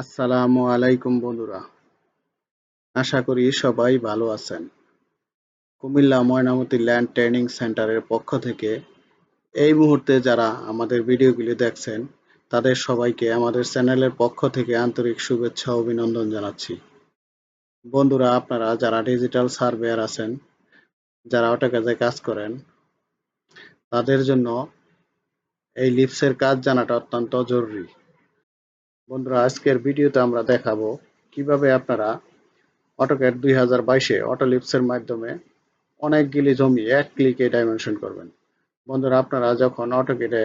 আসসালামু আলাইকুম বন্ধুরা। আশা করি সবাই ভালো আছেন। কুমিল্লা ময়নামতি ল্যান্ড ট্রেনিং সেন্টারের পক্ষ থেকে এই মুহূর্তে যারা আমাদের ভিডিওগুলি দেখছেন, তাদের সবাইকে আমাদের চ্যানেলের পক্ষ থেকে আন্তরিক শুভেচ্ছা, অভিনন্দন জানাচ্ছি। বন্ধুরা, আপনারা যারা ডিজিটাল সার্ভেয়ার আছেন, যারা অটোকাজে কাজ করেন, তাদের জন্য এই লিপসের কাজ জানাটা অত্যন্ত জরুরি। বন্ধুরা, আজকের ভিডিওতে আমরা দেখাবো কীভাবে আপনারা অটোক্যাড দুই হাজার বাইশে অটোলিপসের মাধ্যমে অনেকগুলি জমি এক ক্লিকে ডাইমেনশন করবেন। বন্ধুরা, আপনারা যখন অটোকেটে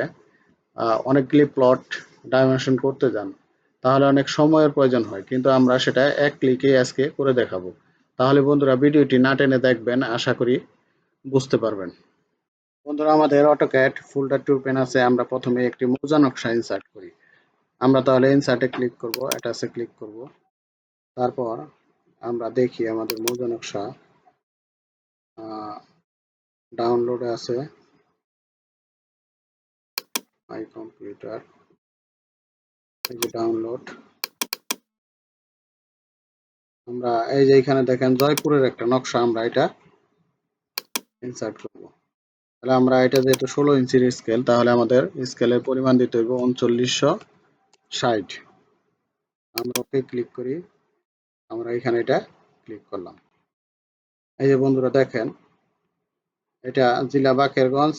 অনেকগুলি প্লট ডাইমেনশন করতে যান, তাহলে অনেক সময়ের প্রয়োজন হয়, কিন্তু আমরা সেটা এক ক্লিকে আজকে করে দেখাবো। তাহলে বন্ধুরা, ভিডিওটি না টেনে দেখবেন, আশা করি বুঝতে পারবেন। বন্ধুরা, আমাদের অটোক্যাট ফুলটা টু পেন আছে, আমরা প্রথমে একটি মোজা নকশা ইনসার্ট করি। আমরা তাহলে ইনসার্টে ক্লিক করব অ্যাটাচে ক্লিক করব। তারপর আমরা দেখি আমাদের মৌজা নকশা ডাউনলোডে আছে। মাই কম্পিউটার এই যে ডাউনলোড আমরা এই যে এখানে দেখেন জয়পুরের একটা নকশা, আমরা এটা ইনসার্ট করব। তাহলে আমরা এটা যেহেতু ষোলো ইঞ্চির স্কেল তাহলে আমাদের স্কেলের পরিমাণ দিতে হইব উনচল্লিশশো। ষাট। আমরা ওকে ক্লিক করি। আমরা এখানে এটা ক্লিক করলাম। এই যে বন্ধুরা দেখেন, এটা জেলা বাকেরগঞ্জ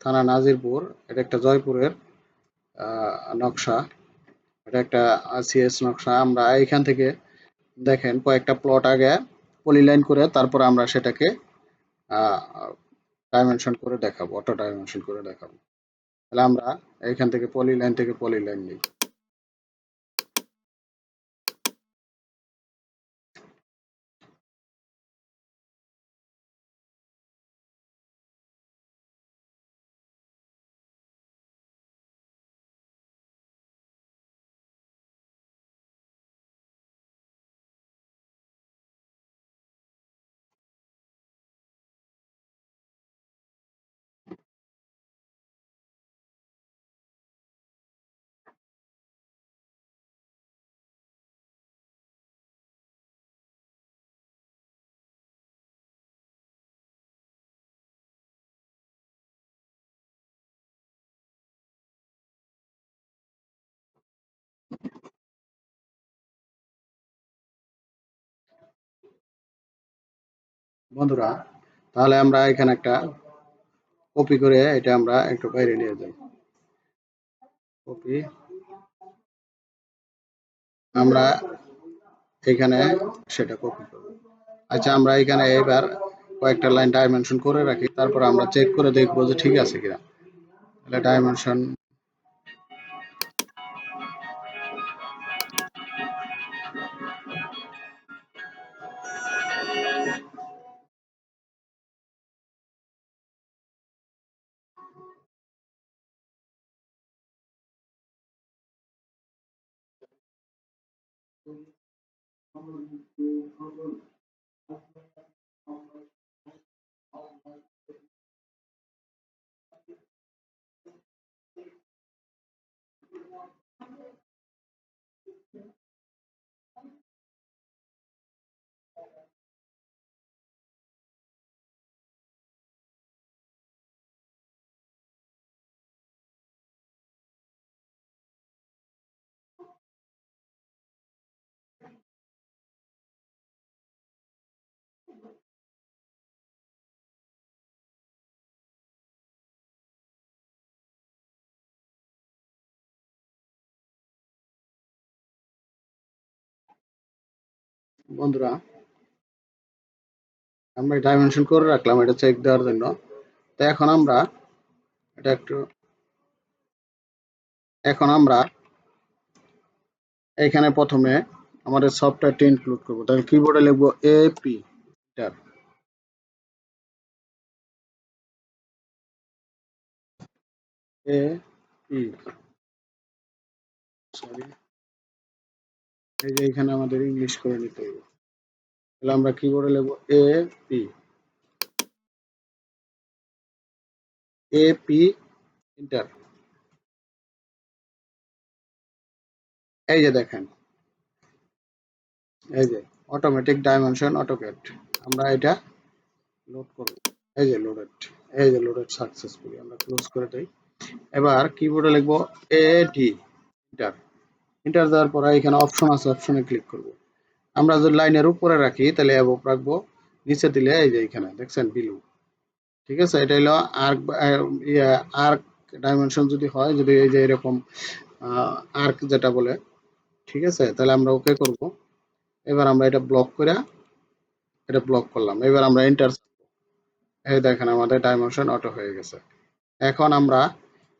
থানা নাজিরপুর, এটা একটা জয়পুরের নকশা। এটা একটা সিএস নকশা। আমরা এইখান থেকে দেখেন কয়েকটা প্লট আগে পলিলাইন করে তারপর আমরা সেটাকে ডাইমেনশন করে দেখাবো অটো ডাইমেনশন করে দেখাবো। তাহলে আমরা এখান থেকে পলিলাইন থেকে পলিলাইন নিই। বন্ধুরা, তাহলে আমরা এখানে একটা কপি করে এটা আমরা একটু বাইরে নিয়ে যাই। কপি আমরা এখানে সেটা কপি করব। আচ্ছা আমরা এখানে এবার কয়েকটা লাইন ডাইমেনশন করে রাখি, তারপর আমরা চেক করে দেখব যে ঠিক আছে কিনা। তাহলে dimension His father was John Howard. বন্ধুরা, আমরা ডাইমেনশন করে রাখলাম, এটা চেক দেওয়ার জন্য। তো এখন আমরা এটা একটু, এখন আমরা এখানে প্রথমে আমাদের সফটওয়্যারটি ইনক্লুড করব। তাহলে কিবোর্ডে লিখব এপি এ পি সরি এই যে এখানে আমাদের ইংলিশ করে নিতে হবে। তাহলে আমরা কিবোর্ডে লিখব A P A P enter এই যে দেখেন, এই যে অটোমেটিক ডাইমেনশন অটোকেট আমরা এটা লোড করব। এই যে লোডেড এই যে লোডেড সাকসেসফুলি আমরা ক্লোজ করে দেই। এবার কিবোর্ডে লিখব এটি এন্টার এন্টার দেওয়ার পরে এখানে অপশন আছে অপশনে ক্লিক করব। আমরা যদি লাইনের উপরে রাখি, তাহলে অ্যাবভ রাখব। নিচে দিলে এই যে এখানে, দেখছেন বিলু ঠিক আছে? এটা হলো আর্ক আর্ক ডাইমেনশন যদি হয়, যদি এই যে এরকম আর্ক যেটা বলে, ঠিক আছে? তাহলে আমরা ওকে করব। এবার আমরা এটা ব্লক করে, এটা ব্লক করলাম। এবার আমরা এন্টার এই দেখেন আমাদের ডাইমেনশন অটো হয়ে গেছে। এখন আমরা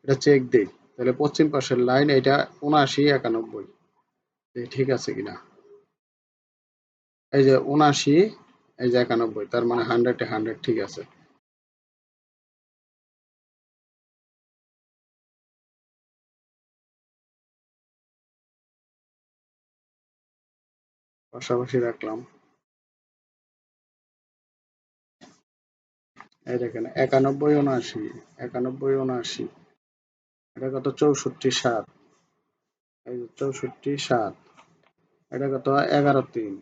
এটা চেক দিই। তাহলে পশ্চিম পাশের লাইন এটা উনআশি একানব্বই। ঠিক আছে কিনা? এই যে উনআশি, এই যে একানব্বই, তার মানে হান্ড্রেড হান্ড্রেড ঠিক আছে। পাশাপাশি রাখলাম। এই দেখেন, একানব্বই, উনআশি একানব্বই, উনআশি। এটা কত? চৌষট্টি সাত। এই যে চৌষট্টি সাত। এটা কত? এগারো তিন।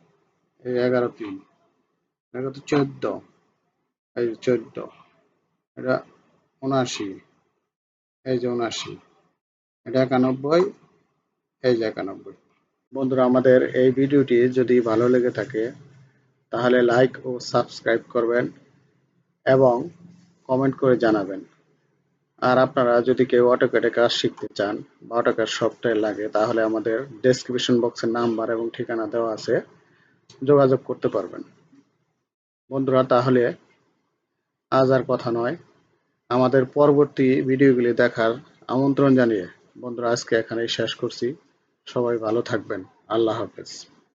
এই এগারো তিন। এটা কত? চোদ্দ। এই যে চোদ্দ। এটা উনআশি। এই যে উনআশি। এটা একানব্বই। এই যে একানব্বই। বন্ধুরা, আমাদের এই ভিডিওটি যদি ভালো লেগে থাকে, তাহলে লাইক ও সাবস্ক্রাইব করবেন এবং কমেন্ট করে জানাবেন। আর আপনারা যদি কেউ অটোক্যাডে কাজ শিখতে চান বা অটোক্যাড সফটওয়্যার লাগে, তাহলে আমাদের ডেসক্রিপশন বক্সের নাম্বার এবং ঠিকানা দেওয়া আছে। যোগাযোগ করতে পারবেন। বন্ধুরা, তাহলে আজ আর কথা নয়। আমাদের পরবর্তী ভিডিওগুলি দেখার আমন্ত্রণ জানিয়ে বন্ধুরা, আজকে এখানেই শেষ করছি। সবাই ভালো থাকবেন। আল্লাহ হাফেজ।